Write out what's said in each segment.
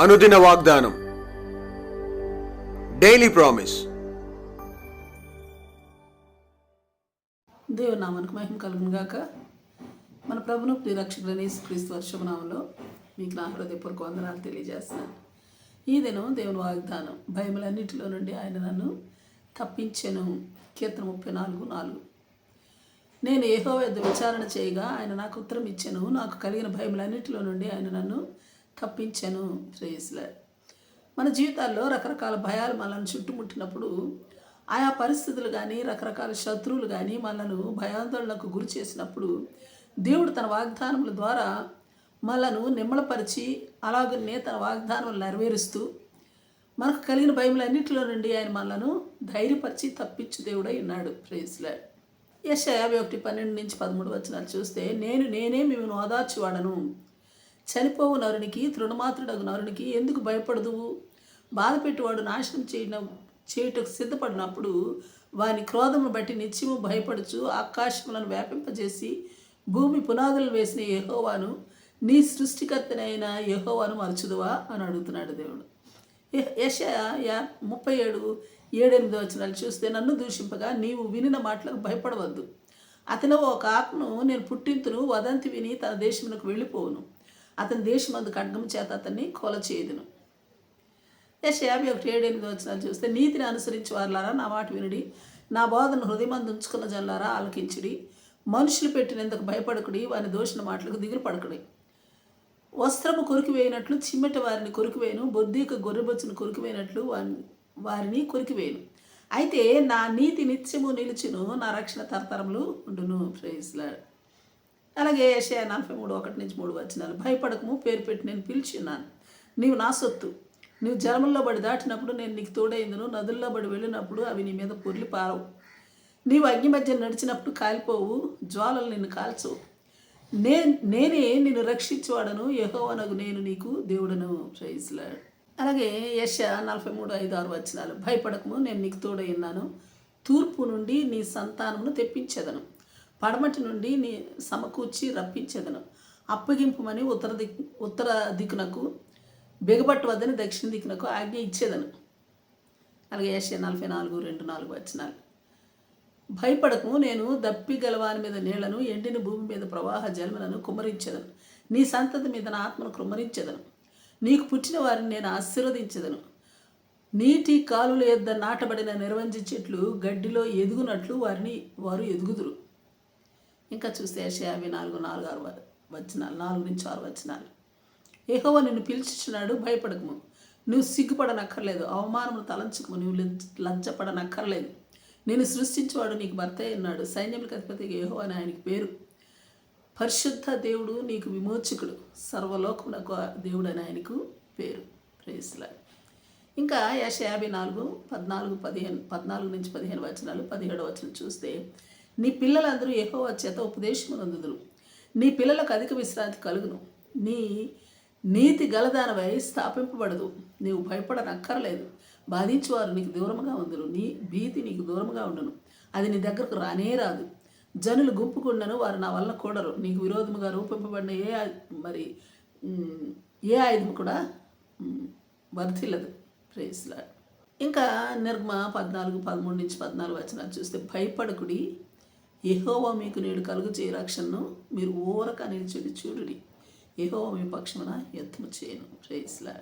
అనుదిన వాగ్దానం. Daily promise దేవుని నామానికి మహిమ కలుగును గాక. మన ప్రభును ప్రియరక్షకుడని క్రీస్తు వర్షభనామంలో మీకు నా హృదయపూర్వక వందనాలు తెలియజేస్తున్నాను. ఈ దినం దేవుని వాగ్దానం భయములన్నిటిలో నుండి ఆయన నన్ను తప్పించెను. కీర్తన ముప్పై నాలుగు నాలుగు. నేను ఏహో యొద్ద విచారణ చేయగా ఆయన నాకు ఉత్తరం ఇచ్చాను. నాకు కలిగిన భయములన్నిటిలో నుండి ఆయన నన్ను తప్పించాను శ్రేయస్లే మన జీవితాల్లో రకరకాల భయాలు మనల్ని చుట్టుముట్టినప్పుడు ఆయా పరిస్థితులు కానీ రకరకాల శత్రువులు కానీ మనను భయాందోళనకు గురి చేసినప్పుడు దేవుడు తన వాగ్దానముల ద్వారా మనను నిమ్మలపరిచి అలాగనే తన వాగ్దానములు నెరవేరుస్తూ మనకు కలిగిన భయములన్నింటిలో నుండి ఆయన మనలను ధైర్యపరిచి తప్పించు దేవుడై ఉన్నాడు. ప్రేస్లాడ్ యశ యాభై ఒకటి పన్నెండు నుంచి పదమూడు వచనాలు చూస్తే నేను నేనే మిమ్మల్ని ఓదార్చివాడను. చనిపోవు నరునికి తృణమాత్రుడగు నరునికి ఎందుకు భయపడదువు? బాధ పెట్టువాడు నాశనం చేయడం చేయుటకు సిద్ధపడినప్పుడు వాని క్రోధమును బట్టి నిత్యము భయపడుచు ఆకాశములను వ్యాపింపజేసి భూమి పునాదులు వేసిన యహోవాను నీ సృష్టికర్తనైన యహోవాను మరచుదువా? అని అడుగుతున్నాడు దేవుడు. యశ యా ముప్పై ఏడు ఏడెనిమిది వచనాలు చూస్తే నన్ను దూషింపగా నీవు వినిన మాటలకు భయపడవద్దు. అతను ఒక ఆత్మను నేను పుట్టింతును వదంతి విని తన దేశమునకు వెళ్ళిపోవును. అతని దేశమందు ఖడ్గం చేత అతన్ని కొల చేయదును. యశ యాభై ఒకటి ఏడు ఎనిమిది వచనాలు చూస్తే నీతిని అనుసరించి వారులారా నా మాట వినుడి. నా బోధను హృదయమందు ఉంచుకున్న జల్లారా ఆలకించుడి. మనుషులు పెట్టినందుకు భయపడకుడి వారిని దోషిన మాటలకు దిగులు పడకుడి. వస్త్రము కొరికివేయినట్లు చిమ్మెట వారిని కొరికివేయను. బొద్దిక గొర్రెబొచ్చును కొరికివేయనట్లు వారిని వారిని కొరికివేయను. అయితే నా నీతి నిత్యము నిలిచును నా రక్షణ తరతరములు ఉండును. ప్రైజ్లాడు అలాగే ఏషియా నలభై మూడు ఒకటి నుంచి మూడు వచ్చినాలు భయపడకము పేరు పెట్టి నేను పిలిచి ఉన్నాను నీవు నా సొత్తు. నీవు జలముల్లో బడి దాటినప్పుడు నేను నీకు తోడైందును. నదుల్లో బడి వెళ్ళినప్పుడు అవి నీ మీద పొర్లి పారవు. నీవు అగ్ని మధ్య నడిచినప్పుడు కాలిపోవు. జ్వాలలు నిన్ను కాల్చవు. నే నేనే నిన్ను రక్షించేవాడను. యహోవనగు నేను నీకు దేవుడను. ప్రైజ్లాడ్ అలాగే యశ నలభై మూడు ఐదు ఆరు వచ్చినాలు భయపడకము నేను నీకు తోడై తూర్పు నుండి నీ సంతానమును తెప్పించేదను. పడమటి నుండి నీ సమకూర్చి రప్పించదను. అప్పగింపుమని ఉత్తర దిక్ ఉత్తర దిక్కునకు బిగబట్టు వద్దని దక్షిణ దిక్కునకు ఆజ్ఞ ఇచ్చేదను. అలాగే ఏషియా నలభై నాలుగు రెండు నాలుగు వచ్చినాలు భయపడకు నేను దప్పి గలవాని మీద నీళ్ళను ఎండిన భూమి మీద ప్రవాహ జలములను కుమరించదను నీ సంతతి మీద నా ఆత్మను కుమరించదను నీకు పుట్టిన వారిని నేను ఆశీర్వదించదను. నీటి కాలుల యొద్ద నాటబడిన నిర్వంజ చెట్లు గడ్డిలో ఎదుగునట్లు వారిని వారు ఎదుగుదురు. ఇంకా చూస్తే యాభై నాలుగు నాలుగు ఆరు వ- వచనాలు నాలుగు నుంచి ఆరు వచనాలు. ఏహోవా నిన్ను పిలిచిచున్నాడు భయపడకము నువ్వు సిగ్గుపడనక్కర్లేదు అవమానమును తలంచుకుము నువ్వు లజ్జ- లజ్జపడనక్కర్లేదు. నేను సృష్టించేవాడు నీకు భర్త అయి ఉన్నాడు సైన్యములకు అధిపతి ఏహో అని ఆయనకి పేరు. పరిశుద్ధ దేవుడు నీకు విమోచకుడు. సర్వలోకమునకు దేవుడు అని ఆయనకు పేరు. ప్రేస్లా ఇంకా యాభై నాలుగు పద్నాలుగు పదిహేను పద్నాలుగు నుంచి పదిహేను వచనాలు పదిహేడు వచనం చూస్తే నీ పిల్లలందరూ ఎహోవా చేత ఉపదేశమునందుదురు. నీ పిల్లలకు అధిక విశ్రాంతి కలుగును. నీ నీతి గలదానవై స్థాపింపబడదు. నీవు భయపడనక్కర్లేదు. బాధించేవారు నీకు దూరంగా ఉందరు. నీ భీతి నీకు దూరముగా ఉండను. అది నీ దగ్గరకు రానే రాదు. జనులు గుంపుకుండను వారు నా వల్ల కూడరు. నీకు విరోధముగా రూపింపబడిన ఏ మరి ఏ ఆయుధం కూడా ఉమ్, వర్ధిల్లదు. ప్రేస్లా ఇంకా నిర్మ పద్నాలుగు పదమూడు నుంచి పద్నాలుగు వచనాలు చూస్తే భయపడకుడి. ఎహోవా మీకు నేడు కలుగు చేయ రక్షణను మీరు ఊరక నిలిచుడి చూడుడి ఎహోవా మీ పక్షమున యత్నము చేయను. ప్రేస్లా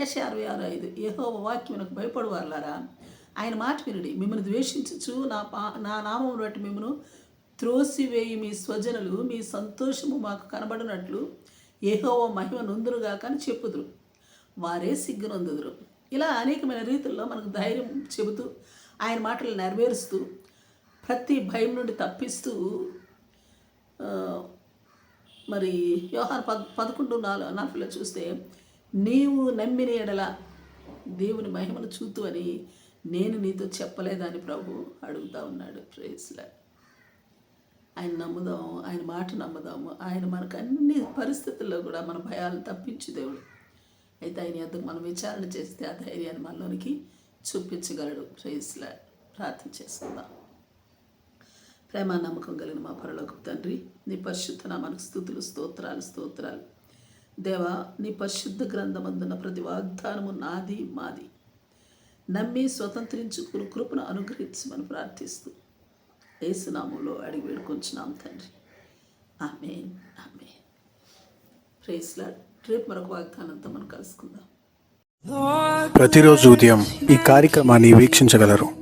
యశ అరవై ఆరు ఐదు ఎహోవా వాక్యమునకు భయపడువారులారా ఆయన మాట వినుడి. మిమ్మల్ని ద్వేషించచ్చు నా పా నా నామం బట్టి మిమ్మను త్రోసివేయి మీ స్వజనులు మీ సంతోషము మాకు కనబడినట్లు ఏహోవ మహిమ నొందురుగా కానీ చెప్పుదురు. వారే సిగ్గునొందుదురు ఇలా అనేకమైన రీతుల్లో మనకు ధైర్యం చెబుతూ ఆయన మాటలు నెరవేరుస్తూ ప్రతి భయం నుండి తప్పిస్తూ మరి వ్యవహార పద్ పదకొండు నాలుగు నలభైలో చూస్తే నీవు నమ్మిన ఎడల దేవుని మహిమను చూతు అని నేను నీతో చెప్పలేదని ప్రభు అడుగుతా ఉన్నాడు. ప్రేస్లా ఆయన నమ్ముదాం ఆయన మాట నమ్ముదాము. ఆయన మనకు అన్ని పరిస్థితుల్లో కూడా మన భయాలను తప్పించు దేవుడు. అయితే ఆయన యొక్క మనం విచారణ చేస్తే ఆ ధైర్యాన్ని మనలోనికి చూపించగలడు. ప్రేస్లా ప్రార్థన చేసుకుందాం. ప్రేమ నమ్మకం కలిగిన మా పరలోక తండ్రి నీ పరిశుద్ధ నామానికి స్థుతులు స్తోత్రాలు స్తోత్రాలు. దేవా నీ పరిశుద్ధ గ్రంథమందున్న ప్రతి వాగ్దానము నాది మాది. నమ్మి స్వతంత్రించుకుని కృపను అనుగ్రహించమని ప్రార్థిస్తూ ఏసునామంలో అడిగి వేడుకొంచున్నాం తండ్రి. ఆమె ఆమె ప్రేస్లా రేపు మరొక వాగ్దానంతో మనం కలుసుకుందాం. ప్రతిరోజు ఉదయం ఈ కార్యక్రమాన్ని వీక్షించగలరు.